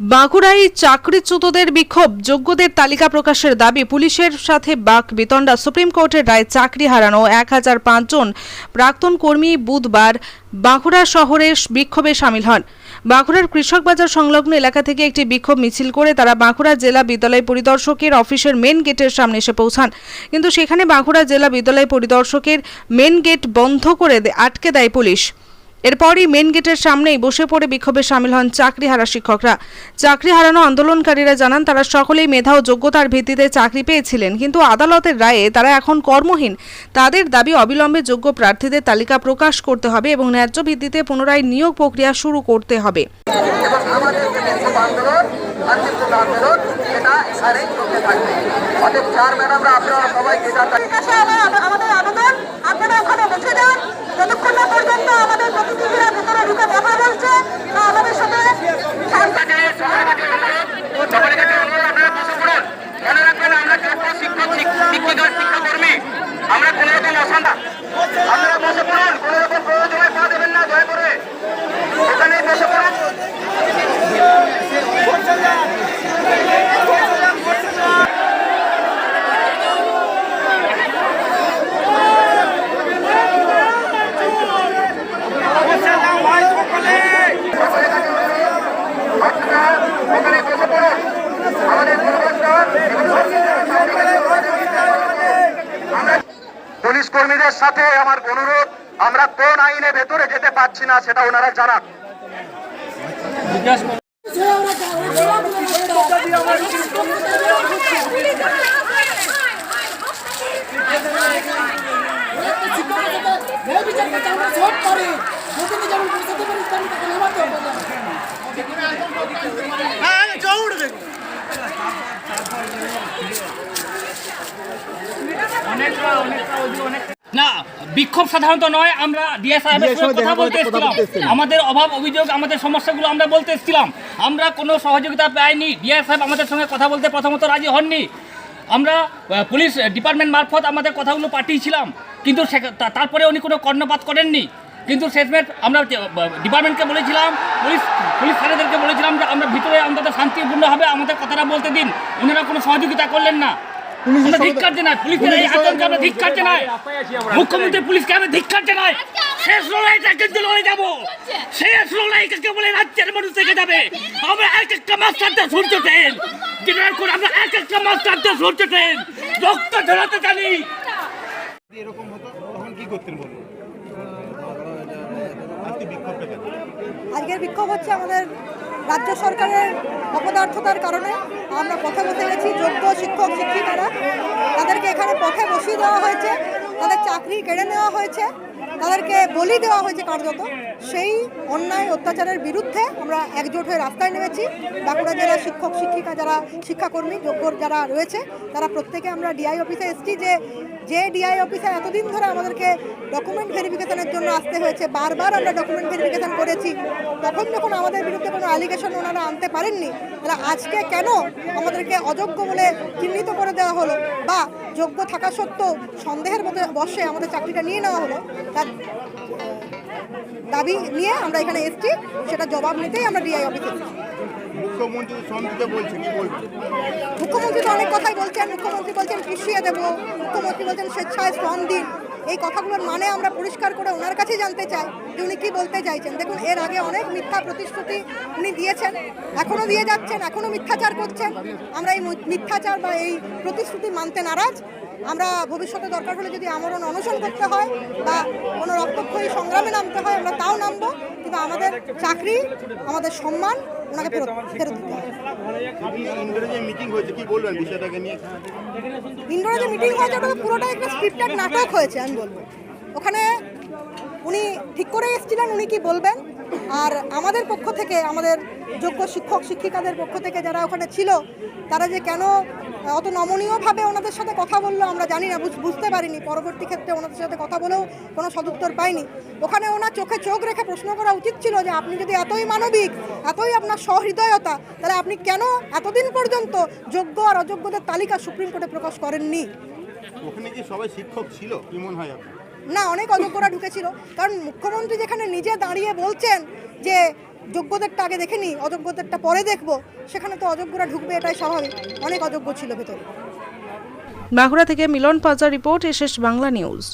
বাঁকুড়ায় চাকরিচ্যুতদের বিক্ষোভ। যোগ্যদের তালিকা প্রকাশের দাবি, পুলিশের সাথে বাক বিতণ্ডা। সুপ্রিম কোর্টের রায় চাকরি হারানো এক হাজার পাঁচজন প্রাক্তন কর্মী বুধবার বাঁকুড়া শহরে বিক্ষোভে সামিল হন। বাঁকুড়ার কৃষক বাজার সংলগ্ন এলাকা থেকে একটি বিক্ষোভ মিছিল করে তারা বাঁকুড়া জেলা বিদ্যালয় পরিদর্শকের অফিসের মেন গেটের সামনে এসে পৌঁছান। কিন্তু সেখানে বাঁকুড়া জেলা বিদ্যালয় পরিদর্শকের মেন গেট বন্ধ করে আটকে দেয় পুলিশ। এরপরই মেন গেটের সামনেই বসে পড়ে বিক্ষোভে সামিল হন চাকরি হারা শিক্ষকরা। চাকরি হারানো আন্দোলনকারীরা জানান, তারা সকলেই মেধা ও যোগ্যতার ভিত্তিতে চাকরি পেয়েছিলেন, কিন্তু আদালতের রায়ে তারা এখন কর্মহীন। তাদের দাবি, অবিলম্বে যোগ্য প্রার্থীদের তালিকা প্রকাশ করতে হবে এবং ন্যায্য ভিত্তিতে পুনরায় নিয়োগ প্রক্রিয়া শুরু করতে হবে। শান্তিপূর্ণ এখানেই চলতে থাকবে। অতএব চার আপনারা আমাদের আবেদন। আপনারা ওখানে বসে যান। যতক্ষণ না পর্যন্ত আমাদের প্রতিনিধিরা ভেতরে ঢুকে কথা বলছে বা আমাদের সাথে শান্তি সবার কাছে অনুরোধ আপনারা বসে পড়ুন মনে রাখবেন আমরা যোগ্য শিক্ষক শিক- শিক্ষিকা শিক্ষাকর্মী আমরা কোনো রকম অশান্তা আপনারা বসে পড়ুন কোনো রকম প্রয়োজনে পা দেবেন না দয়া করে এখানেই বসে পড়ুন আপনারা এখানে বসে পড়ুন আমাদের পরিবেশটা আমরা পুলিশ কর্মীদের সাথে আমার অনুরোধ, আমরা কোন আইনে ভেতরে যেতে পারছি না সেটা ওনারা জানান না বিক্ষোভ সাধারণত নয় আমরা সাহেবের সঙ্গে কথা বলতে এসেছিলাম। আমাদের অভাব অভিযোগ আমাদের সমস্যাগুলো আমরা বলতে এসেছিলাম। আমরা কোনো সহযোগিতা পাইনি। ডিএস সাহেব আমাদের সঙ্গে কথা বলতে প্রথমত রাজি হননি। আমরা পুলিশ ডিপার্টমেন্ট মারফত আমাদের কথাগুলো পাঠিয়েছিলাম। কিন্তু তারপরে উনি কোনো কর্ণপাত করেননি। কিন্তু শেষমেশ আমরা ডিপার্টমেন্টকে বলেছিলাম পুলিশ পুলিশ স্যারেদেরকে বলেছিলাম যে আমরা ভিতরে অন্তত শান্তিপূর্ণভাবে আমাদের কথাটা বলতে দিন। ওনারা কোনো সহযোগিতা করলেন না। আমরা ধিক্কার জানাই পুলিশের এই আতঙ্কে আমরা ধিক্কার জানাই। মুখ্যমন্ত্রী পুলিশকে আমি ধিক্কার জানাই। শেষ লড়াইটা কিন্তু লড়ে যাব। শেষ লড়াই কাকে বলে রাজ্যের মানুষ থেকে যাবে। আমরা এক একটা মাস্টারটা সূর্য ট্রেন জেনারেল করে আমরা এক একটা মাস্টারটা সূর্য ট্রেন রক্ত ঝরাতে জানি। এরকম হতো? তখন কি করতেন বলুন? আজকে বিক্ষোভটা কেন আজকের বিক্ষোভ হচ্ছে আমাদের রাজ্য সরকারের অপদার্থতার কারণে। আমরা পথে বসে গেছি, যোগ্য শিক্ষক, শিক্ষিকারা। তাদেরকে এখানে পথে বসিয়ে দেওয়া হয়েছে, তাদের চাকরি কেড়ে নেওয়া হয়েছে। তাদেরকে বলি দেওয়া হয়েছে কার্যত, সেই অন্যায় অত্যাচারের বিরুদ্ধে আমরা একজোট হয়ে রাস্তায় নেমেছি। বাঁকুড়া জেলার শিক্ষক, শিক্ষিকা যারা, শিক্ষাকর্মী যোগ্য যারা রয়েছে, তারা প্রত্যেকে আমরা ডিআই অফিসে এসেছি যে যে ডিআই অফিসে এতদিন ধরে আমাদেরকে ডকুমেন্ট ভেরিফিকেশনের জন্য আসতে হয়েছে, বারবার আমরা ডকুমেন্ট ভেরিফিকেশন করেছি। তখন যখন আমাদের বিরুদ্ধে কোনো অ্যালিগেশন ওনারা আনতে পারেননি, তাহলে আজকে কেন আমাদেরকে অযোগ্য বলে চিহ্নিত করে দেওয়া হলো? বা যোগ্য থাকা সত্ত্বেও সন্দেহের মধ্যে বসে আমাদের চাকরিটা নিয়ে নেওয়া হলো। তার দাবি নিয়ে আমরা এখানে এসেছি সেটা জবাব নিতেই আমরা ডিআই অফিসে মুখ্যমন্ত্রী তো অনেক কথাই বলছেন মুখ্যমন্ত্রী বলছেন পিছিয়ে দেবো মুখ্যমন্ত্রী বলছেন স্বেচ্ছায় শ্রম দিন। এই কথাগুলোর মানে আমরা পরিষ্কার করে ওনার কাছে জানতে চাই যে উনি কী বলতে চাইছেন। দেখুন, এর আগে অনেক মিথ্যা প্রতিশ্রুতি উনি দিয়েছেন এখনও দিয়ে যাচ্ছেন এখনও মিথ্যাচার করছেন। আমরা এই মিথ্যাচার বা এই প্রতিশ্রুতি মানতে নারাজ। আমরা ভবিষ্যতে দরকার হলে যদি আমরণ অনশন করতে হয় বা কোনো রক্তক্ষয়ী সংগ্রামে নামতে হয়, আমরা তাও নামবো। কিন্তু আমাদের চাকরি আমাদের সম্মান ওনাকে ফেরত ফেরত দিতে হবে। ইন্দ্রে যে মিটিং হয়েছে কি বলবেন বিষয়টাকে নিয়ে? ইন্ডোরে যে মিটিং হয়েছে ওটা তো পুরোটাই একটা স্ক্রিপ্টেড নাটক হয়েছে আমি বলব। ওখানে উনি ঠিক করে এসেছিলেন উনি কি বলবেন? আর আমাদের পক্ষ থেকে আমাদের যোগ্য শিক্ষক শিক্ষিকাদের পক্ষ থেকে যারা ওখানে ছিল তারা যে কেন অত নমনীয়ভাবে ওনাদের সাথে কথা বলল আমরা জানি না বুঝতে পারিনি। পরবর্তী ক্ষেত্রে ওনাদের সাথে কথা বলেও কোনো সদুত্তর পাইনি। ওখানে ওনার চোখে চোখ রেখে প্রশ্ন করা উচিত ছিল যে আপনি যদি এতই মানবিক এতই আপনার সহৃদয়তা তাহলে আপনি কেন এতদিন পর্যন্ত যোগ্য আর অযোগ্যদের তালিকা সুপ্রিম কোর্টে প্রকাশ করেননি? ওখানে কি সবাই শিক্ষক ছিল? কি মনে হয় না অনেক অযোগ্যরা ঢুকেছিল। কারণ মুখ্যমন্ত্রী যেখানে নিজে দাঁড়িয়ে বলছেন যে যোগ্যদেরটা আগে দেখে নিই অযোগ্যদেরটা পরে দেখব সেখানে তো অযোগ্যরা ঢুকবে এটাই স্বাভাবিক। অনেক অযোগ্য ছিল ভেতরে। বাঁকুড়া থেকে Milan Paja report SS Bangla news.